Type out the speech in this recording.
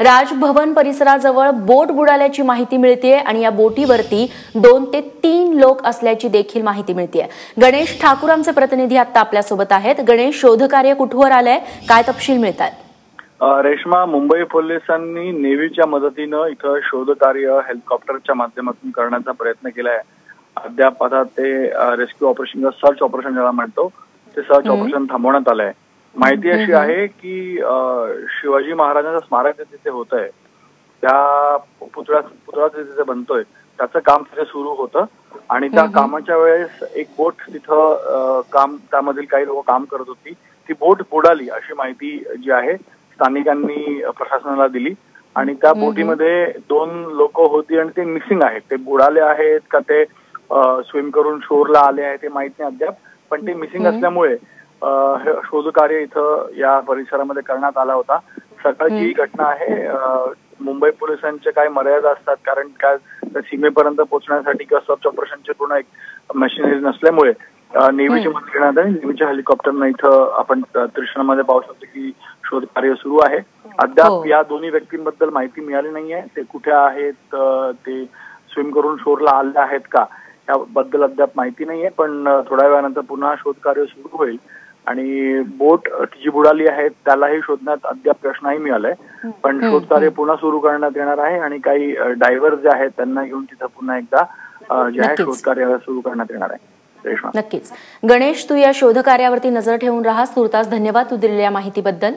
राजभवन परिसराजवळ बोट बुडाल्याची माहिती मिळते आणि या बोटीवरती दोन ते तीन लोक असल्याची देखील माहिती मिळते गणेश ठाकूर आमचे प्रतिनिधी आता आपल्यासोबत आहेत. गणेश शोधकार्य कुठवर आलंय? काय तपशील मिळतात? रेश्मा मुंबई पोलिसांनी नेव्हीच्या मदतीनं इथं शोधकार्य हेलिकॉप्टरच्या माध्यमातून करण्याचा प्रयत्न केलाय. अद्याप आता ते रेस्क्यू ऑपरेशन सर्च ऑपरेशन ज्याला म्हणतो ते सर्च ऑपरेशन थांबवण्यात आलंय. माहिती अशी आहे की शिवाजी महाराजांचं स्मारक तिथे होत आहे त्या पुतळ्या पुतळा तिथे बनतोय त्याचं काम तिथे सुरू होतं. आणि त्या कामाच्या वेळेस एक बोट तिथं काम त्यामधील काही लोक काम करत होती. ती बोट बुडाली अशी माहिती जी आहे स्थानिकांनी प्रशासनाला दिली. आणि त्या बोटीमध्ये दोन लोक होती आणि ते मिसिंग आहेत. ते बुडाले आहेत का ते स्विम करून शोरला आले आहेत ते माहीत नाही अद्याप. पण ते मिसिंग असल्यामुळे शोधकार्य इथं या परिसरामध्ये करण्यात आला होता. सकाळची ही घटना आहे. मुंबई पोलिसांचे काय मर्यादा असतात. कारण काय? सीमेपर्यंत पोहोचण्यासाठी किंवा सर्च ऑपरेशनचे पूर्ण एक मशिनरी नसल्यामुळे नेव्हीची मदत घेण्यात आली. नेव्हीच्या हेलिकॉप्टरनं इथं आपण त्रिशणामध्ये पाहू शकतो की शोध कार्य सुरू आहे. हो. अद्याप या दोन्ही व्यक्तींबद्दल माहिती मिळाली नाहीये. ते कुठे आहेत? ते स्विम करून शोरला आले आहेत का? याबद्दल अद्याप माहिती नाहीये. पण थोड्या वेळानंतर पुन्हा शोध कार्य सुरू होईल. आणि बोट जी बुडाली आहे त्यालाही शोधण्यात अद्याप यश नाही मिळालंय पण शोध कार्य पुन्हा सुरू करण्यात येणार आहे आणि काही डायव्हर जे आहेत त्यांना घेऊन तिथं पुन्हा एकदा जे आहे नक्कीच. शोध कार्य सुरू करण्यात येणार आहे. नक्कीच. गणेश तू या शोधकार्यावरती नजर ठेवून राहा तुर्तास धन्यवाद तू दिलेल्या माहितीबद्दल.